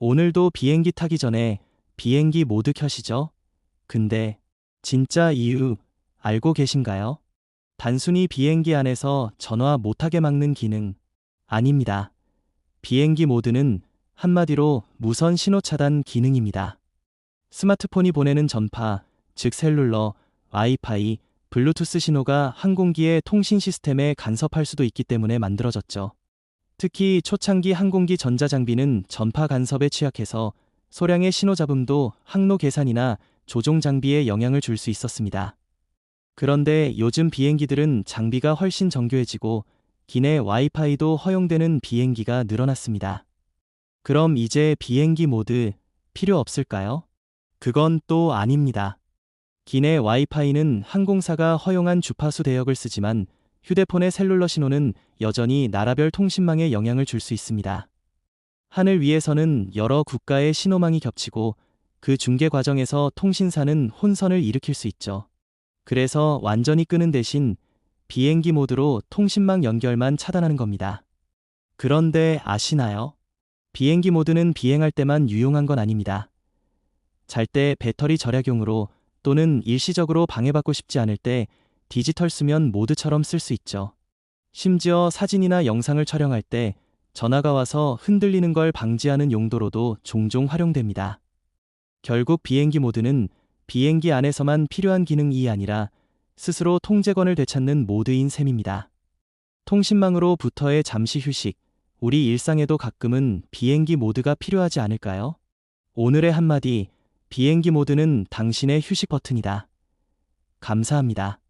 오늘도 비행기 타기 전에 비행기 모드 켜시죠? 근데 진짜 이유 알고 계신가요? 단순히 비행기 안에서 전화 못하게 막는 기능 아닙니다. 비행기 모드는 한마디로 무선 신호 차단 기능입니다. 스마트폰이 보내는 전파, 즉 셀룰러, 와이파이, 블루투스 신호가 항공기의 통신 시스템에 간섭할 수도 있기 때문에 만들어졌죠. 특히 초창기 항공기 전자장비는 전파 간섭에 취약해서 소량의 신호 잡음도 항로 계산이나 조종 장비에 영향을 줄 수 있었습니다. 그런데 요즘 비행기들은 장비가 훨씬 정교해지고 기내 와이파이도 허용되는 비행기가 늘어났습니다. 그럼 이제 비행기 모드 필요 없을까요? 그건 또 아닙니다. 기내 와이파이는 항공사가 허용한 주파수 대역을 쓰지만 휴대폰의 셀룰러 신호는 여전히 나라별 통신망에 영향을 줄 수 있습니다. 하늘 위에서는 여러 국가의 신호망이 겹치고 그 중계 과정에서 통신사는 혼선을 일으킬 수 있죠. 그래서 완전히 끄는 대신 비행기 모드로 통신망 연결만 차단하는 겁니다. 그런데 아시나요? 비행기 모드는 비행할 때만 유용한 건 아닙니다. 잘 때 배터리 절약용으로 또는 일시적으로 방해받고 싶지 않을 때 디지털 수면 모드처럼 쓸 수 있죠. 심지어 사진이나 영상을 촬영할 때 전화가 와서 흔들리는 걸 방지하는 용도로도 종종 활용됩니다. 결국 비행기 모드는 비행기 안에서만 필요한 기능이 아니라 스스로 통제권을 되찾는 모드인 셈입니다. 통신망으로부터의 잠시 휴식, 우리 일상에도 가끔은 비행기 모드가 필요하지 않을까요? 오늘의 한마디, 비행기 모드는 당신의 휴식 버튼이다. 감사합니다.